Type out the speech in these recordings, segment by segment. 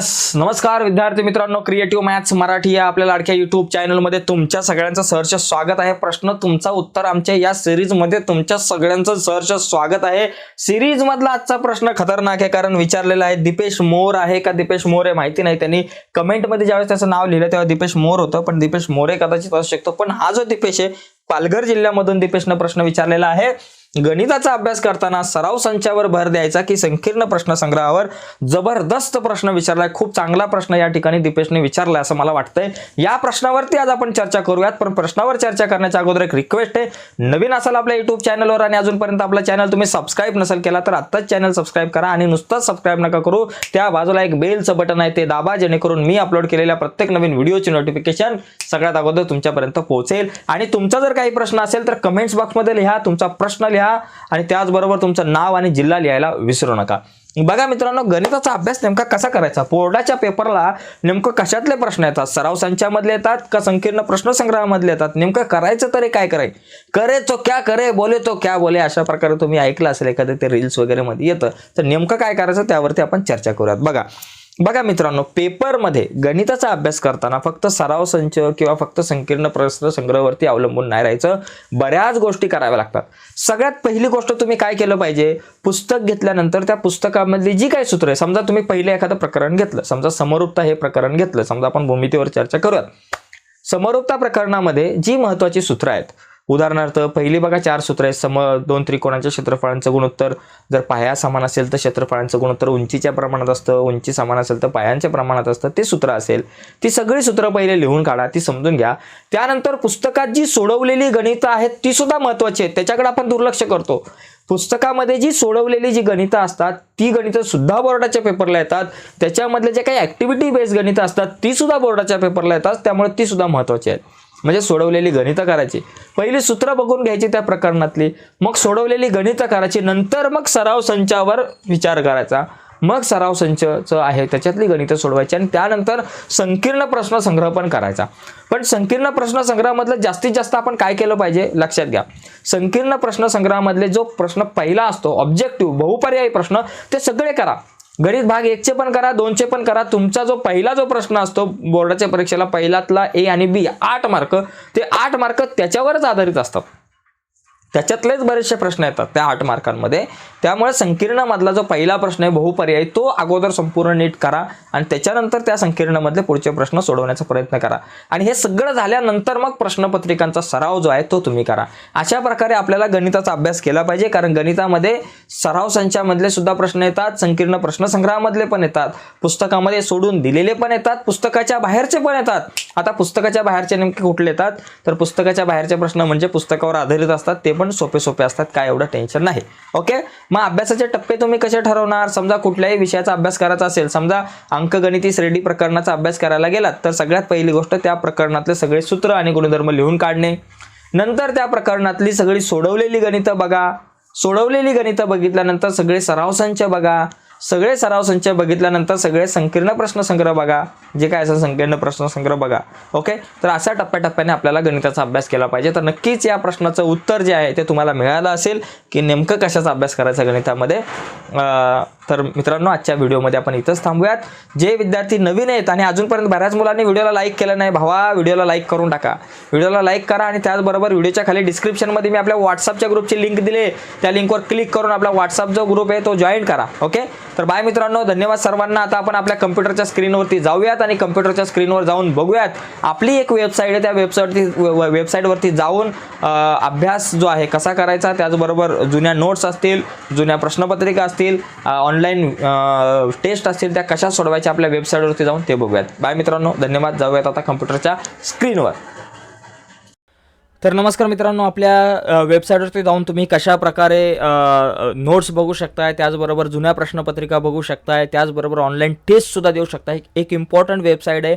नमस्कार विद्यार्थी मित्रांनो क्रिएटिव्ह मॅथ्स मराठी या आपल्या लाडक्या युट्यूब चॅनलमध्ये तुमच्या सगळ्यांचं सहर्ष स्वागत आहे. प्रश्न तुमचा उत्तर आमच्या या सिरीजमध्ये तुमच्या सगळ्यांचं सहर्ष स्वागत आहे. सिरीजमधला आजचा प्रश्न खतरनाक आहे कारण विचारलेला आहे दीपेश मोर आहे का? दीपेश मोर आहे माहिती नाही. त्यांनी कमेंटमध्ये ज्यावेळेस त्याचं नाव लिहिलं तेव्हा दीपेश मोर होतं पण दीपेश मोरे कदाचित असू शकतो. पण हा जो दीपेश आहे पालघर जिल्ह्यामधून दीपेशनं प्रश्न विचारलेला आहे. गणिताचा अभ्यास करताना सराव संचावर भर द्यायचा की संकीर्ण प्रश्न संग्रहावर जबरदस्त प्रश्न विचारलाय? खूप चांगला प्रश्न या ठिकाणी दीपेशने विचारलाय असं मला वाटतंय. या प्रश्नावरती आज आपण चर्चा करूयात पण प्रश्नावर चर्चा करण्याच्या अगोदर एक रिक्वेस्ट आहे. नवीन असाल आपल्या युट्यूब चॅनलवर आणि अजूनपर्यंत आपला चॅनल तुम्ही सबस्क्राईब नसेल केला तर आत्ताच चॅनल सबस्क्राईब करा आणि नुसतंच सबस्क्राईब नका करू. त्या बाजूला एक बेलचं बटन आहे ते दाबा जेणेकरून मी अपलोड केलेल्या प्रत्येक नवीन व्हिडिओची नोटिफिकेशन सगळ्यात अगोदर तुमच्यापर्यंत पोहोचेल. आणि तुमचा जर काही प्रश्न असेल तर कमेंट्स बॉक्समध्ये लिहा तुमचा प्रश्न लिहा आणि त्याचबरोबर तुमचं नाव आणि जिल्हा लिहायला विसरू नका. बघा मित्रांनो गणिताचा अभ्यास नेमका कसा करायचा? बोर्डाच्या पेपरला नेमकं कशातले प्रश्न येतात? सराव संचामधले येतात का संकीर्ण प्रश्नसंग्रहामधले येतात? नेमकं करायचं तरी काय कराय करे तो क्या करे बोले तो क्या बोले अशा प्रकारे तुम्ही ऐकलं असेल एखादं ते रील्स वगैरे मध्ये येतं. तर नेमकं काय करायचं त्यावरती आपण चर्चा करूयात. बघा बघा मित्रांनो पेपरमध्ये गणिताचा अभ्यास करताना फक्त सराव संच किंवा फक्त संकीर्ण प्रश्न संग्रहवरती अवलंबून नाही राहायचं. बऱ्याच गोष्टी कराव्या लागतात. सगळ्यात पहिली गोष्ट तुम्ही काय केलं पाहिजे? पुस्तक घेतल्यानंतर त्या पुस्तकामधली जी काही सूत्र आहे समजा तुम्ही पहिले एखादं प्रकरण घेतलं समजा समरूपता हे प्रकरण घेतलं समजा आपण भूमितीवर चर्चा करूयात. समरूपता प्रकरणामध्ये जी महत्वाची सूत्र आहेत उदाहरणार्थ पहिली बघा चार सूत्र आहेत. सम दोन त्रिकोणाच्या क्षेत्रफळांचं गुणोत्तर. जर पाया समान असेल तर क्षेत्रफळांचं गुणोत्तर उंचीच्या प्रमाणात असतं. उंची समान असेल तर पायांच्या प्रमाणात असतं. ते सूत्र असेल. ती सगळी सूत्र पहिले लिहून काढा. ती समजून घ्या. त्यानंतर पुस्तकात जी सोडवलेली गणितं आहेत ती सुद्धा महत्वाची आहेत. त्याच्याकडे आपण दुर्लक्ष करतो. पुस्तकामध्ये जी सोडवलेली जी गणितं असतात ती गणितं सुद्धा बोर्डाच्या पेपरला येतात. त्याच्यामधले जे काही ऍक्टिव्हिटी बेस्ड गणितं असतात ती सुद्धा बोर्डाच्या पेपरला येतात. त्यामुळे ती सुद्धा महत्वाची आहेत. म्हणजे सोडवलेली गणितं करायची पहिली सूत्र बघून घ्यायची त्या प्रकरणातली. मग सोडवलेली गणितं करायची नंतर मग सराव संचावर विचार करायचा. मग सराव संचचं आहे त्याच्यातली गणितं सोडवायची आणि त्यानंतर संकीर्ण प्रश्न संग्रह पण करायचा. पण संकीर्ण प्रश्न संग्रहामधलं जास्तीत जास्त आपण काय केलं पाहिजे? लक्षात घ्या. संकीर्ण प्रश्न संग्रहामधले जो प्रश्न पहिला असतो ऑब्जेक्टिव्ह बहुपर्यायी प्रश्न ते सगळे करा. गणित भाग एकचे पण करा दोनचे पण करा. तुमचा जो पहिला जो प्रश्न असतो बोर्डाच्या परीक्षेला पहिल्यातला ए आणि बी आठ मार्क ते आठ मार्क त्याच्यावरच आधारित असतात. त्याच्यातलेच बरेचसे प्रश्न येतात त्या आठ मार्कांमध्ये. त्यामुळे संकीर्णमधला जो पहिला प्रश्न आहे बहुपर्यायी तो अगोदर संपूर्ण नीट करा आणि त्याच्यानंतर त्या संकीर्णमधले पुढचे प्रश्न सोडवण्याचा प्रयत्न करा. आणि हे सगळं झाल्यानंतर मग प्रश्नपत्रिकांचा सराव जो आहे तो तुम्ही करा. अशा प्रकारे आपल्याला गणिताचा अभ्यास केला पाहिजे कारण गणितामध्ये सराव संचामधले सुद्धा प्रश्न येतात संकीर्ण प्रश्नसंग्रहामधले पण येतात पुस्तकामध्ये सोडून दिलेले पण येतात पुस्तकाच्या बाहेरचे पण येतात. आता पुस्तकाच्या बाहेरचे नेमके कुठले येतात? तर पुस्तकाच्या बाहेरचे प्रश्न म्हणजे पुस्तकावर आधारित असतात ते पण सोपे सोपे असतात काय एवढं टेन्शन नाही. ओके मग अभ्यासाचे टप्पे तुम्ही कसे ठरवणार? समजा कुठल्याही विषयाचा अभ्यास करायचा असेल समजा अंकगणिती श्रेणी प्रकरणाचा अभ्यास करायला गेलात तर सगळ्यात पहिली गोष्ट त्या प्रकरणातले सगळे सूत्र आणि गुणधर्म लिहून काढणे. नंतर त्या प्रकरणातली सगळी सोडवलेली गणितं बघा. सोडवलेली गणितं बघितल्यानंतर सगळे सराव संच बघा. सगळे सराव संच बघितल्यानंतर सगळे संकीर्ण प्रश्न संग्रह बघा. जे काय असं संकीर्ण प्रश्न संग्रह बघा. ओके तर अशा टप्प्याटप्प्याने आपल्याला गणिताचा अभ्यास केला पाहिजे. तर नक्कीच या प्रश्नाचं उत्तर जे आहे ते तुम्हाला मिळालं असेल की नेमकं कशाचा अभ्यास करायचा गणितामध्ये? तर मित्रांनो आजच्या व्हिडिओमध्ये आपण इथंच थांबूयात. जे विद्यार्थी नवीन आहेत आणि अजूनपर्यंत बऱ्याच मुलांनी व्हिडिओला लाईक केलं नाही भावा व्हिडिओला लाईक करून टाका. व्हिडिओला लाईक करा आणि त्याचबरोबर व्हिडिओच्या खाली डिस्क्रिप्शनमध्ये मी आपल्या व्हॉट्सअपच्या ग्रुपची लिंक दिले त्या लिंकवर क्लिक करून आपला व्हॉट्सअप जो ग्रुप आहे तो जॉईन करा ओके तर बाय मित्रांनो धन्यवाद सर्वांना. आता आपण आपल्या कम्प्युटरच्या स्क्रीनवरती जाऊयात आणि कम्प्युटरच्या स्क्रीनवर जाऊन बघूयात. आपली एक वेबसाईट आहे त्या वेबसाईटवरती वेबसाईटवरती जाऊन अभ्यास जो आहे कसा करायचा त्याचबरोबर जुन्या नोट्स असतील जुन्या प्रश्नपत्रिका असतील ऑनलाईन टेस्ट असतील त्या कशा सोडवायच्या आपल्या वेबसाईटवरती जाऊन ते बघूयात. बाय मित्रांनो धन्यवाद. जाऊयात आता कम्प्युटरच्या स्क्रीनवर तर नमस्कार मित्रांनो आपल्या वेबसाईटवरती जाऊन तुम्ही कशा प्रकारे नोट्स बघू शकताय त्याचबरोबर जुन्या प्रश्नपत्रिका बघू शकताय त्याचबरोबर ऑनलाईन टेस्टसुद्धा देऊ शकताय. एक इम्पॉर्टंट वेबसाईट आहे.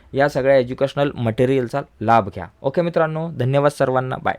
या सगळ्या एज्युकेशनल मटेरियलचा लाभ घ्या. ओके मित्रांनो धन्यवाद सर्वांना. बाय